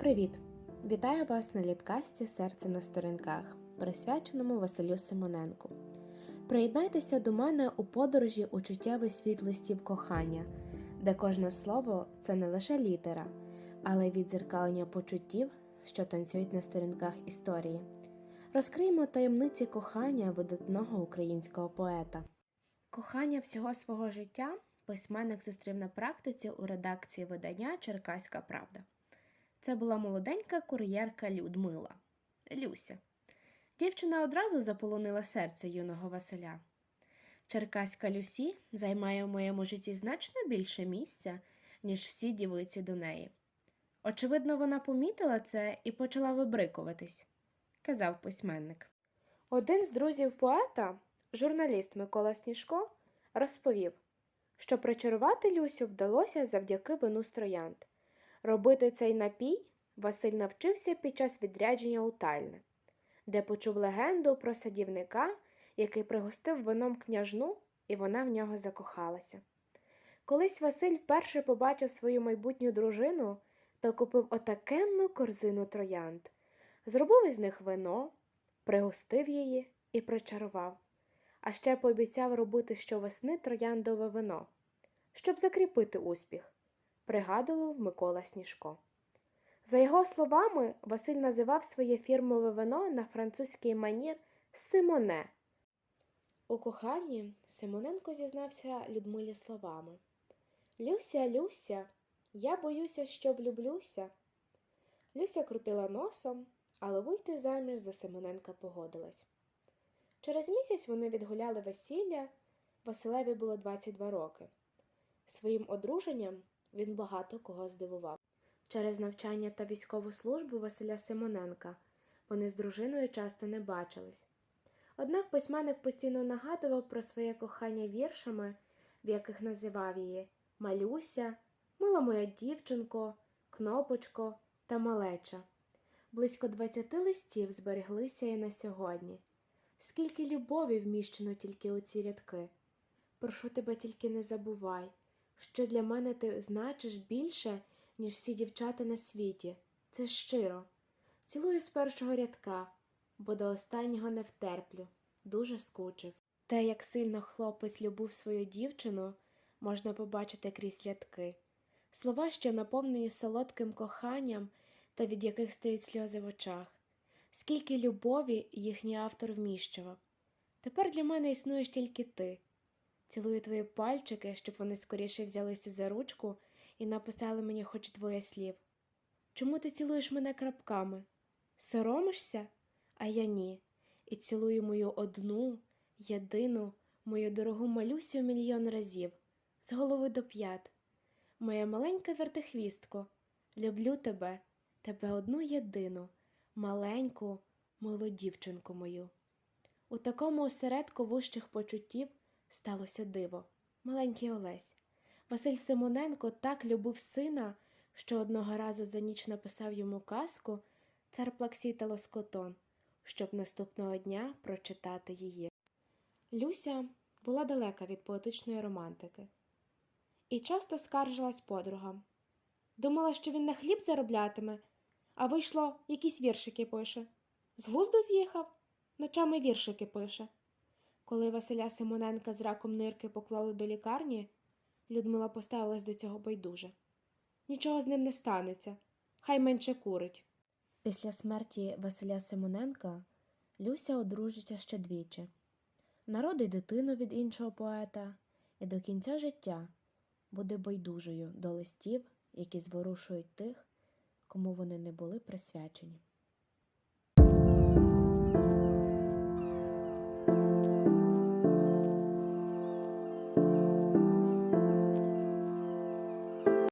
Привіт! Вітаю вас на літкасті Серце на сторінках, присвяченому Василю Симоненку. Приєднайтеся до мене у подорожі у чуттєвий світ листів кохання, де кожне слово це не лише літера, але й відзеркалення почуттів, що танцюють на сторінках історії. Розкриємо таємниці кохання видатного українського поета. Кохання всього свого життя письменник зустрів на практиці у редакції видання Черкаська Правда. Це була молоденька кур'єрка Людмила Люся. Дівчина одразу заполонила серце юного Василя. Черкаська Люсі займає в моєму житті значно більше місця, ніж всі дівиці до неї. Очевидно, вона помітила це і почала вибрикуватись, казав письменник. Один з друзів поета, журналіст Микола Сніжко, розповів, що причарувати Люсю вдалося завдяки вину з троянд. Робити цей напій Василь навчився під час відрядження у Тальне, де почув легенду про садівника, який пригостив вином княжну, і вона в нього закохалася. Колись Василь вперше побачив свою майбутню дружину та купив отакенну корзину троянд, зробив із них вино, пригостив її і причарував, а ще пообіцяв робити щовесни трояндове вино, щоб закріпити успіх пригадував Микола Сніжко. За його словами, Василь називав своє фірмове вино на французький манір Симоне. У коханні Симоненко зізнався Людмилі словами Люся, Люся, я боюся, що влюблюся. Люся крутила носом, але вийти заміж за Симоненка погодилась. Через місяць вони відгуляли весілля, Василеві було 22 роки. Своїм одруженням він багато кого здивував. Через навчання та військову службу Василя Симоненка вони з дружиною часто не бачились. Однак письменник постійно нагадував про своє кохання віршами, в яких називав її Малюся, Мила моя дівчинко, Кнопочко та Малеча. Близько двадцяти листів збереглися і на сьогодні. Скільки любові вміщено тільки у ці рядки. Прошу тебе тільки не забувай що для мене ти значиш більше, ніж всі дівчата на світі. Це щиро. Цілую з першого рядка, бо до останнього не втерплю, дуже скучив. Те, як сильно хлопець любив свою дівчину, можна побачити крізь рядки. Слова, що наповнені солодким коханням та від яких стають сльози в очах. Скільки любові їхній автор вміщував. Тепер для мене існуєш тільки ти. Цілую твої пальчики, щоб вони скоріше взялися за ручку і написали мені хоч двоє слів. Чому ти цілуєш мене крапками? Соромишся? А я ні. І цілую мою одну, єдину, мою дорогу малюсю мільйон разів, з голови до п'ят. Моя маленька вертихвістко, люблю тебе, тебе одну єдину, маленьку, милу дівчинку мою. У такому осередку вущих почуттів сталося диво. Маленький Олесь. Василь Симоненко так любив сина, що одного разу за ніч написав йому казку цар Плаксій та Лоскотон, щоб наступного дня прочитати її. Люся була далека від поетичної романтики і часто скаржилась подругам. Думала, що він на хліб зароблятиме, а вийшло, якісь віршики пише. З глузду з'їхав, ночами віршики пише. Коли Василя Симоненка з раком нирки поклали до лікарні, Людмила поставилась до цього байдуже. Нічого з ним не станеться, хай менше курить. Після смерті Василя Симоненка Люся одружиться ще двічі, народить дитину від іншого поета і до кінця життя буде байдужою до листів, які зворушують тих, кому вони не були присвячені.